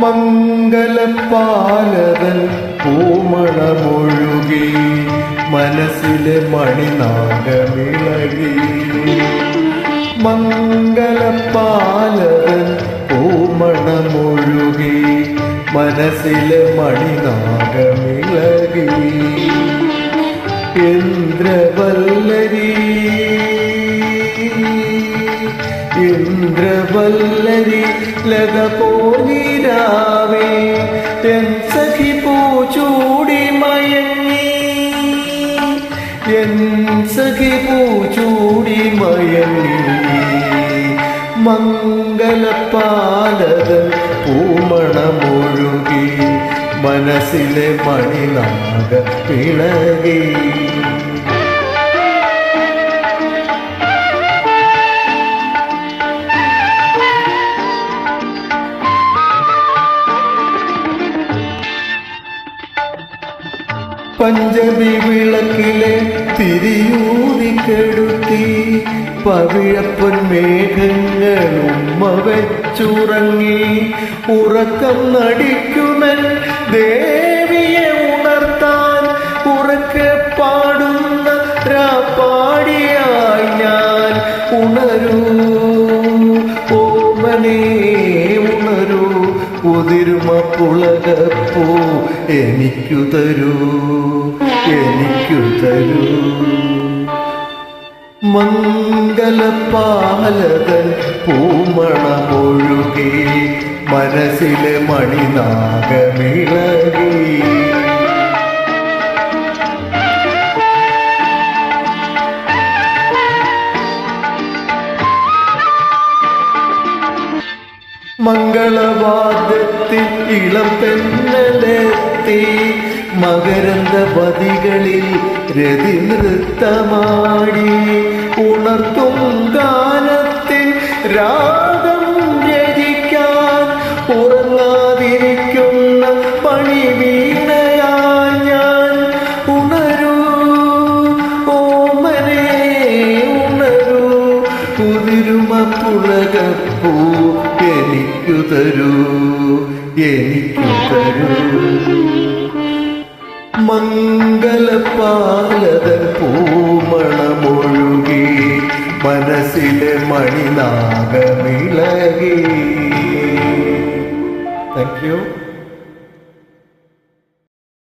മംഗലപാലതൻ പൂമണമൊഴുകി മനസ്സിലെ മണിനാഗമിളകി. മംഗലപാലതൻ പൂമണമൊഴുകി മനസ്സിലെ മണിനാഗമിളകി. ഇന്ദ്രവല്ലരി ഇന്ദ്രവല്ലരി ലത പോലിരാവേ എൻ സഖി പൂച്ചൂടി മയങ്ങി. എൻ സഖി പൂച്ചൂടി മയങ്ങി. മംഗലപാലത പൂമണമൊഴുകി. മനസ്സിലെ മണിനാഗ പിളകി പഞ്ചമി വിളക്കിലെ തിരിയൂതിക്കെടുത്തി പവിഴപ്പൻ മേഘങ്ങൾ ഉമ്മ വെച്ചുറങ്ങി. ഉറക്കം നടിക്കുമൻ ദേവിയെ ഉണർത്താൻ ഉറക്കെ പാടുന്ന രാപ്പാടിയായി ഞാൻ. ഉണരൂ ഉതിരുമ പുളകപ്പൂ എനിക്കു തരൂ എനിക്കു തരൂ. മംഗലപാലകൻ പൂമണമൊഴുകി മനസ്സിലെ മണിനാഗമിളകി. മംഗളവാദ്യത്തിൽ ഇളം പെണ്ണലെത്തി. മകരന്ത പതികളിൽ രതി നൃത്തമാടി. ഉണർത്തും ഗാനത്തിൽ രാഗം കുതിരുമ പുളകപ്പൂ എനിക്കു തരൂ എനിക്കു തരൂ. മംഗലപാലതൻ പൂമണമൊഴുകി മനസ്സിലെ മണിനാഗമിളകി. Thank you